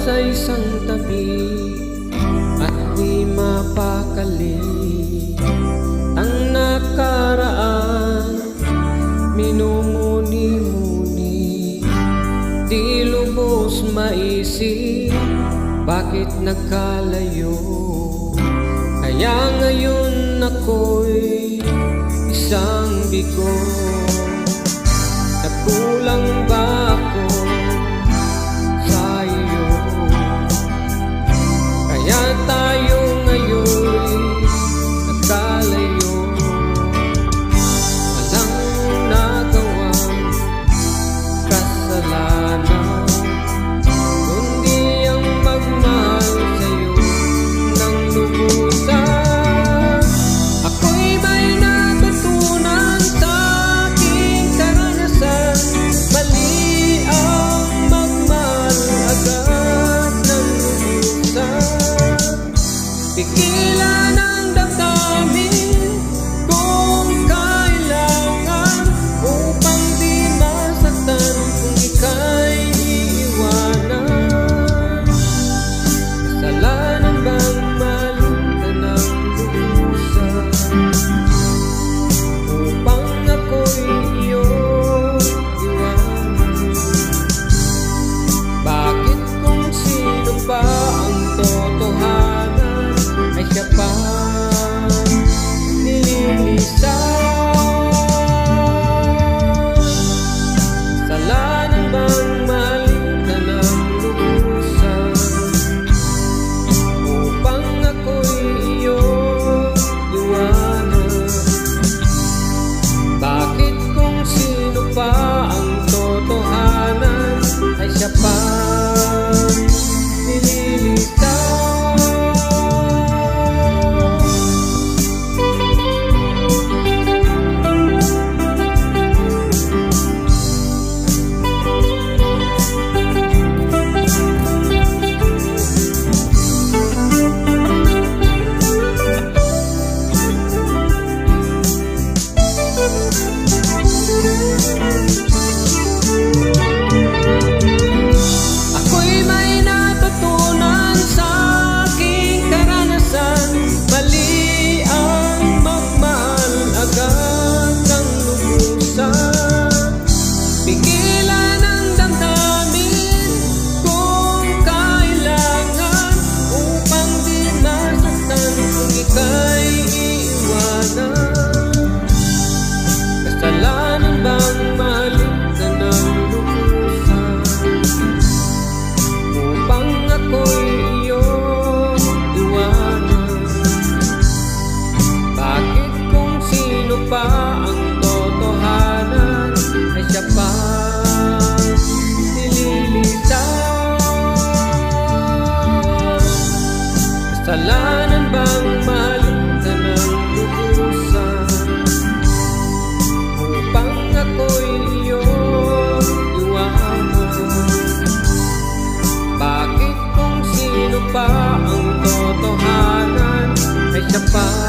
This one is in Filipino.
sa isang tabi at di mapakali. Ang nakaraan minumuni-muni di lubos maisip bakit nagkalayo. Kaya ngayon ako'y isang bigo. Nakulang ba Kasalanan bang mahalin ka ng lubusan? Upang ako'y iyong iwanan. Bakit kung sino pa ang totohanan Ay siya pa